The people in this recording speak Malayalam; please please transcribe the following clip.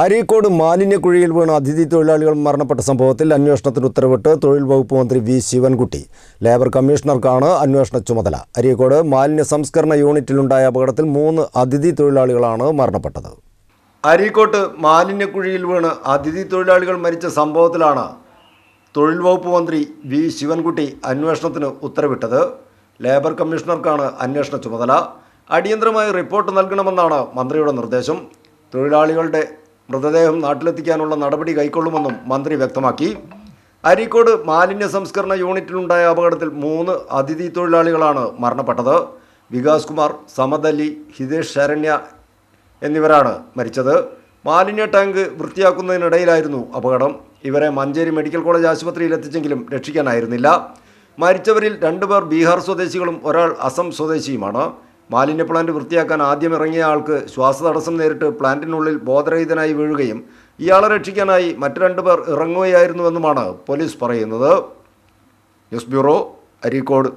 അരീക്കോട് മാലിന്യക്കുഴിയിൽ വീണ് അതിഥി തൊഴിലാളികൾ മരണപ്പെട്ട സംഭവത്തിൽ അന്വേഷണത്തിന് ഉത്തരവിട്ട് തൊഴിൽ വകുപ്പ് മന്ത്രി വി ശിവൻകുട്ടി. ലേബർ കമ്മീഷണർക്കാണ് അന്വേഷണ ചുമതല. അരീക്കോട് മാലിന്യ സംസ്കരണ യൂണിറ്റിലുണ്ടായ അപകടത്തിൽ മൂന്ന് അതിഥി തൊഴിലാളികളാണ് മരണപ്പെട്ടത്. അരീക്കോട്ട് മാലിന്യക്കുഴിയിൽ വീണ് അതിഥി തൊഴിലാളികൾ മരിച്ച സംഭവത്തിലാണ് തൊഴിൽ വകുപ്പ് മന്ത്രി വി ശിവൻകുട്ടി അന്വേഷണത്തിന് ഉത്തരവിട്ടത്. ലേബർ കമ്മീഷണർക്കാണ് അന്വേഷണ ചുമതല. അടിയന്തരമായി റിപ്പോർട്ട് നൽകണമെന്നാണ് മന്ത്രിയുടെ നിർദ്ദേശം. തൊഴിലാളികളുടെ മൃതദേഹം നാട്ടിലെത്തിക്കാനുള്ള നടപടി കൈക്കൊള്ളുമെന്നും മന്ത്രി വ്യക്തമാക്കി. അരീക്കോട് മാലിന്യ സംസ്കരണ യൂണിറ്റിലുണ്ടായ അപകടത്തിൽ മൂന്ന് അതിഥി തൊഴിലാളികളാണ് മരണപ്പെട്ടത്. വികാസ് കുമാർ സമദ് അലി ഹിതേഷ് ശരണ്യ എന്നിവരാണ് മരിച്ചത്. മാലിന്യ ടാങ്ക് വൃത്തിയാക്കുന്നതിനിടയിലായിരുന്നു അപകടം. ഇവരെ മഞ്ചേരി മെഡിക്കൽ കോളേജ് ആശുപത്രിയിൽ എത്തിച്ചെങ്കിലും രക്ഷിക്കാനായിരുന്നില്ല. മരിച്ചവരിൽ രണ്ടുപേർ ബീഹാർ സ്വദേശികളും ഒരാൾ അസം സ്വദേശിയുമാണ്. മാലിന്യ പ്ലാന്റ് വൃത്തിയാക്കാൻ ആദ്യം ഇറങ്ങിയ ആൾക്ക് ശ്വാസതടസ്സം നേരിട്ട് പ്ലാന്റിനുള്ളിൽ ബോധരഹിതനായി വീഴുകയും ഇയാളെ രക്ഷിക്കാനായി മറ്റു രണ്ടുപേർ ഇറങ്ങുകയായിരുന്നുവെന്നുമാണ് പോലീസ് പറയുന്നത്. News bureau Areekode.